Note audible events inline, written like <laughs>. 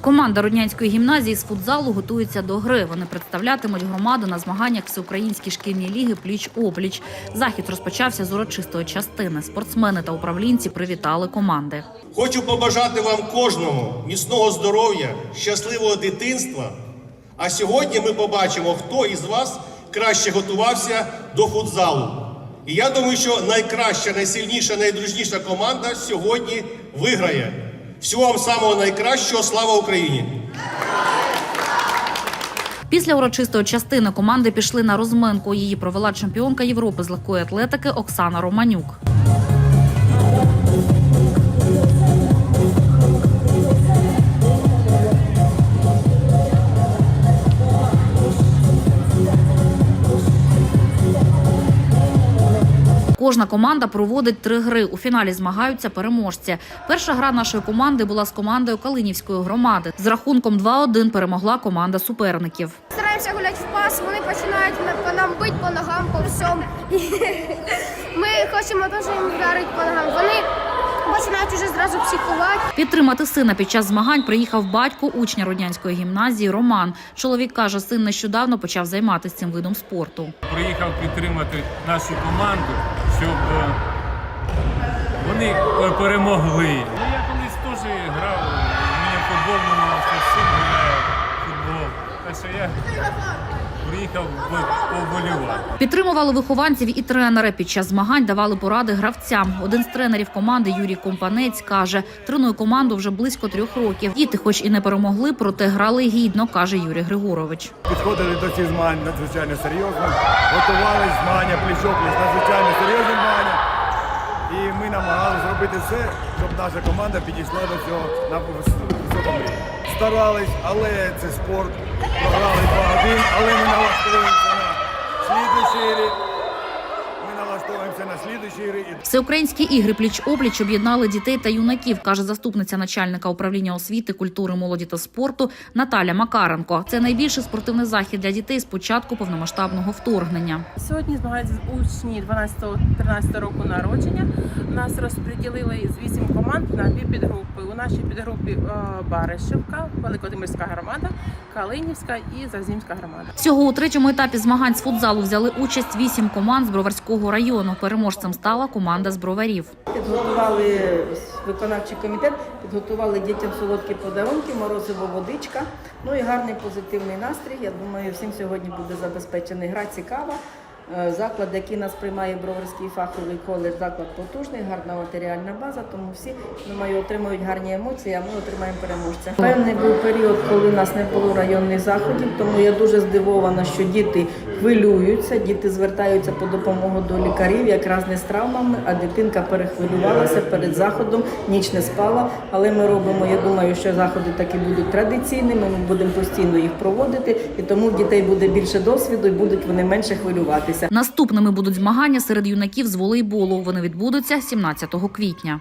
Команда Руднянської гімназії з футзалу готується до гри. Вони представлятимуть громаду на змаганнях всеукраїнській шкільній ліги пліч опліч. Захід розпочався з урочистої частини. Спортсмени та управлінці привітали команди. Хочу побажати вам кожному міцного здоров'я, щасливого дитинства. А сьогодні ми побачимо, хто із вас краще готувався до футзалу. І я думаю, що найкраща, найсильніша, найдружніша команда сьогодні виграє. Всього вам самого найкращого, слава Україні! Після урочистої частини команди пішли на розминку. Її провела чемпіонка Європи з легкої атлетики Оксана Романюк. Кожна команда проводить три гри. У фіналі змагаються переможці. Перша гра нашої команди була з командою Калинівської громади. З рахунком 2-1 перемогла команда суперників. Стараємося гуляти в пас, вони починають по нам бити по ногам, по всьому. <laughs> Ми хочемо теж їм вдарити по ногам. Вони починають уже зразу психувати. Підтримати сина під час змагань приїхав батько учня Роднянської гімназії Роман. Чоловік каже, син нещодавно почав займатися цим видом спорту. приїхав підтримати нашу команду, щоб е, вони е, перемогли. Ну, я колись теж грав, у мене футбол, мене син грає футбол. Так що я приїхав по- поболівати. Підтримували вихованців і тренери. Під час змагань давали поради гравцям. Один з тренерів команди Юрій Компанець каже, тренує команду вже близько трьох років. Діти, хоч і не перемогли, проте грали гідно, каже Юрій Григорович. Підходили до цих змагань надзвичайно серйозно, готували змагання пліч-опліч, надзвичайно серйозні змагання. І ми намагалися зробити все, щоб наша команда підійшла до цього на вис- високому рівні. Старались, але це спорт. Програли 2-1, але ми налаштовуємося на слідуючий рік. Налаштовуємося на слідуючий рік. Всеукраїнські ігри пліч-опліч об'єднали дітей та юнаків, каже заступниця начальника управління освіти, культури, молоді та спорту Наталя Макаренко. Це найбільший спортивний захід для дітей з початку повномасштабного вторгнення. Сьогодні змагаються учні 12-13 року народження. Нас розподілили з 8 команд на дві підгрупи. У нашій підгрупі е, Баришівка, Великодимирська громада, Калинівська і Зазімська громада. Всього у третьому етапі змагань з футзалу взяли участь вісім команд з Броварського району. Переможцем стала команда з броварів. Підготували виконавчий комітет, підготували дітям солодкі подарунки, морозиво водичка. Ну і гарний позитивний настрій. Я думаю, всім сьогодні буде забезпечений гра цікава. Е, Заклад, який нас приймає Броварський фаховий коледж, заклад потужний, гарна матеріальна база, тому всі думаю, отримують гарні емоції, а ми отримаємо переможця. Певний був період, коли нас не було районних заходів, тому я дуже здивована, що діти хвилюються, діти звертаються по допомогу до лікарів, якраз не з травмами, а дитинка перехвилювалася перед заходом, ніч не спала. Але ми робимо, я думаю, що заходи такі будуть традиційними. Ми будемо постійно їх проводити, і тому дітей буде більше досвіду і будуть вони менше хвилюватися. Наступними будуть змагання серед юнаків з волейболу. Вони відбудуться 17 квітня.